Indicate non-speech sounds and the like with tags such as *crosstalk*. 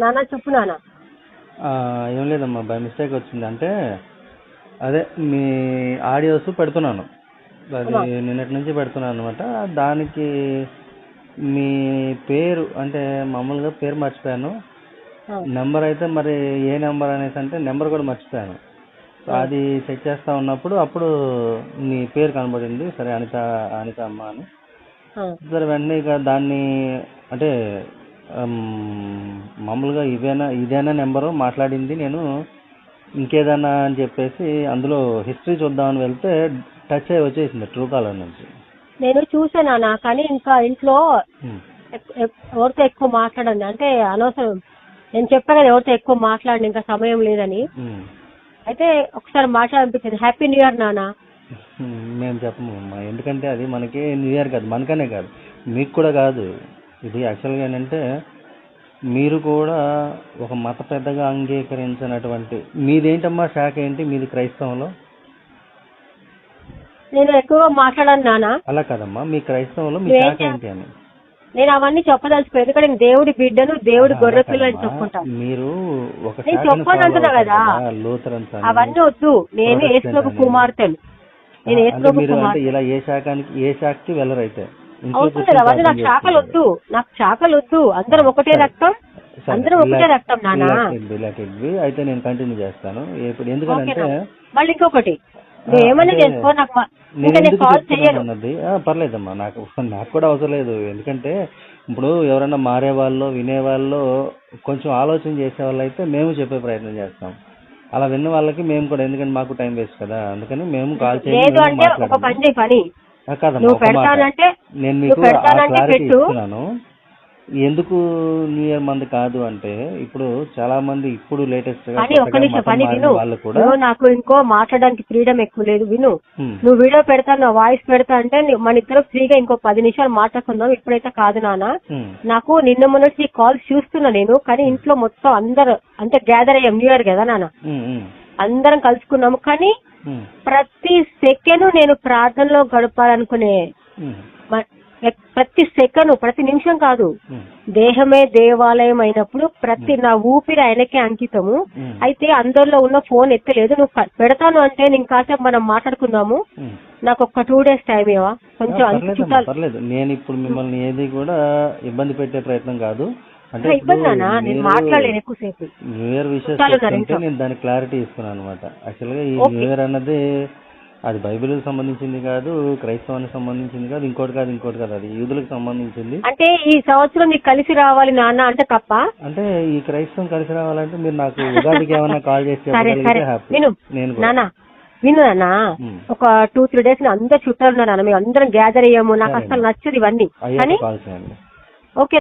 నాన్న చెప్పు నాన్న. ఏం లేదమ్మా బై మిస్టేక్ వచ్చింది. అంటే అదే మీ ఆడియోస్ పెడుతున్నాను. అది నిన్నటి నుంచి పెడుతున్నాను అనమాట దానికి మీ పేరు అంటే మామూలుగా పేరు మర్చిపోయాను. నెంబర్ అయితే మరి ఏ నెంబర్ అనేసి అంటే నెంబర్ కూడా మర్చిపోయాను. సో అది చెక్ చేస్తా ఉన్నప్పుడు అప్పుడు మీ పేరు కనబడింది. సరే అనిత అనిత అమ్మ అని. సరే వెంటనే ఇక దాన్ని అంటే మామూలుగా ఇదేనా ఇదేనా నెంబరు మాట్లాడింది నేను. ఇంకేదన్నా అని చెప్పేసి అందులో హిస్టరీ చూద్దామని వెళ్తే టచ్ అయ్యి వచ్చేసింది ట్రూ కాలర్ నుంచి. నేను చూసా నాన్న కానీ ఇంకా ఇంట్లో ఎవరితో ఎక్కువ మాట్లాడండి అంటే అనవసరం. నేను చెప్పాను కదా ఎవరితో ఎక్కువ మాట్లాడండి ఇంకా సమయం లేదని. అయితే ఒకసారి మాట్లాడనిపించింది హ్యాపీ న్యూ ఇయర్ నాన్న *laughs* మేము చెప్పము అమ్మా. ఎందుకంటే అది మనకి న్యూ ఇయర్ కాదు మనకనే కాదు. మీకు కూడా కాదు. ఇది యాక్చువల్గా ఏంటంటే మీరు కూడా ఒక మత పెద్దగా అంగీకరించినటువంటి మీదేంటమ్మా శాఖ ఏంటి? మీది క్రైస్తవంలో? నేను ఎక్కువగా మాట్లాడాను నాన్న అలా కాదమ్మా. మీ క్రైస్తవంలో మీ శాఖ ఏంటి అని. నేను అవన్నీ చెప్పదలుచుకోలేదు ఎందుకంటే నేను దేవుడి బిడ్డను దేవుడి గొర్రె పిల్లని చెప్పుకుంటాను. మీరు నేను చెప్పను అంటున్నా అవుతారు కదా. అవన్నీ వద్దు. నేను అని. కుమార్తెను. నేను అంటే యేసులోకి మీరు అంటే కుమార్తె ఇలా ఏ శాఖానికి ఏ శాఖకి వెళ్ళరు అయితే. ఇంట్లో అవుతుంది అవన్నీ నాకు శాఖలు వద్దు. నాకు శాఖలు వద్దు. అందరం ఒకటే. రక్తం. అందరం ఒకటే రక్తం be. అయితే నేను కంటిన్యూ చేస్తాను. ఇప్పుడు ఎందుకంటే? మళ్ళీ ఇంకొకటి. ఏమైనా అంటే చేసుకో నాకు ఇంకా నేను కాల్ చేయను అన్నది పర్లేదమ్మా నాకు *laughs* నాకు కూడా అవసరం లేదు ఎందుకంటే ఇప్పుడు ఎవరైనా మారే వాళ్ళు వినే వాళ్ళు కొంచెం ఆలోచన చేసే వాళ్ళు అయితే మేము చెప్పే ప్రయత్నం చేస్తాం అలా విన్న వాళ్ళకి మేము కూడా ఎందుకంటే మాకు టైం వేస్ట్ కదా అందుకని మేము కాల్ చేసి లేదు మేము అంటే ఒక మాట్లాడము. పని చేయి పని ఆ, కాదమ్మా నువ్వు ఒక మాట. పెడతానంటే నేను మీకు ఆ క్లారిటీ. ఇస్తున్నాను ఎందుకు న్యూ ఇయర్ మంత్ కాదు అంటే ఇప్పుడు చాలా మంది ఇప్పుడు లేటెస్ట్గా పని ఒక్క కొత్తగా నిమిషం మతం పని మారిన విను. వాళ్ళు కూడా నువ్వు నాకు ఇంకో మాట్లాడడానికి ఫ్రీడమ్ ఎక్కువ లేదు విను. హ్మ్, నువ్వు వీడియో పెడతా నా వాయిస్ పెడతా అంటే నీ- మన ఇద్దరు ఫ్రీగా ఇంకో పది నిమిషాలు మాట్లాడుకుందాం. ఇప్పుడైతే కాదు నాన్న. హ్మ్, నాకు నిన్న మొన్నటి కాల్స్ చూస్తున్నా నేను కానీ ఇంట్లో మొత్తం అందరు అంటే గ్యాదర్ అయ్యాం న్యూ ఇయర్ కదా నాన్న. హ్మ్, హ్మ్, అందరం కలుసుకున్నాము కానీ హ్మ్, ప్రతి సెకండ్ నేను ప్రార్థనలో గడపాలనుకునే హ్మ్, మ- ప్రతి సెకండ్ ప్రతి నిమిషం కాదు. హ్మ్, దేహమే దేవాలయం అయినప్పుడు ప్రతి నా ఊపిరి ఆయనకే అంకితము. అయితే అందరిలో ఉన్న ఫోన్ ఎత్తలేదు. నువ్వు పెడతాను అంటే నేను కాసేపు మనం మాట్లాడుకుందాము. నాకు ఒక టూ డేస్ టైం ఇవ్వవా? కొంచెం పర్లేదు నేను ఇప్పుడు మిమ్మల్ని ఏది కూడా ఇబ్బంది పెట్టే ప్రయత్నం కాదు. అంటే ఇబ్బంది మాట్లాడలేను ఎక్కువసేపు. న్యూ ఇయర్ ఇంట్లో. నేను దానికి క్లారిటీ ఇస్తున్నాను అనమాట యాక్చువల్గా ఈ ఓకే. న్యూ ఇయర్ అన్నది అది బైబిల్కి సంబంధించింది కాదు క్రైస్తవానికి సంబంధించింది కాదు ఇంకోటి కాదు ఇంకోటి కాదు అది యూదులకు సంబంధించింది. అంటే ఈ సంవత్సరం నీకు కలిసి రావాలి నాన్న అంటే తప్ప? అంటే ఈ క్రైస్తవం కలిసి రావాలంటే మీరు నాకు ఉగాదికి ఏమైనా కాల్ చేసి సరే సరే. విను. నేను కూడా. నాన్న విను నాన్న. ఒక టూ త్రీ డేస్ అందరు చుట్టాలు ఉన్నారు నాన్న. మేము అందరం గ్యాదర్ అయ్యాము. నాకు. అసలు నచ్చదు ఇవన్నీ. అయ్యాక కానీ కాల్ చేయండి. ఓకే.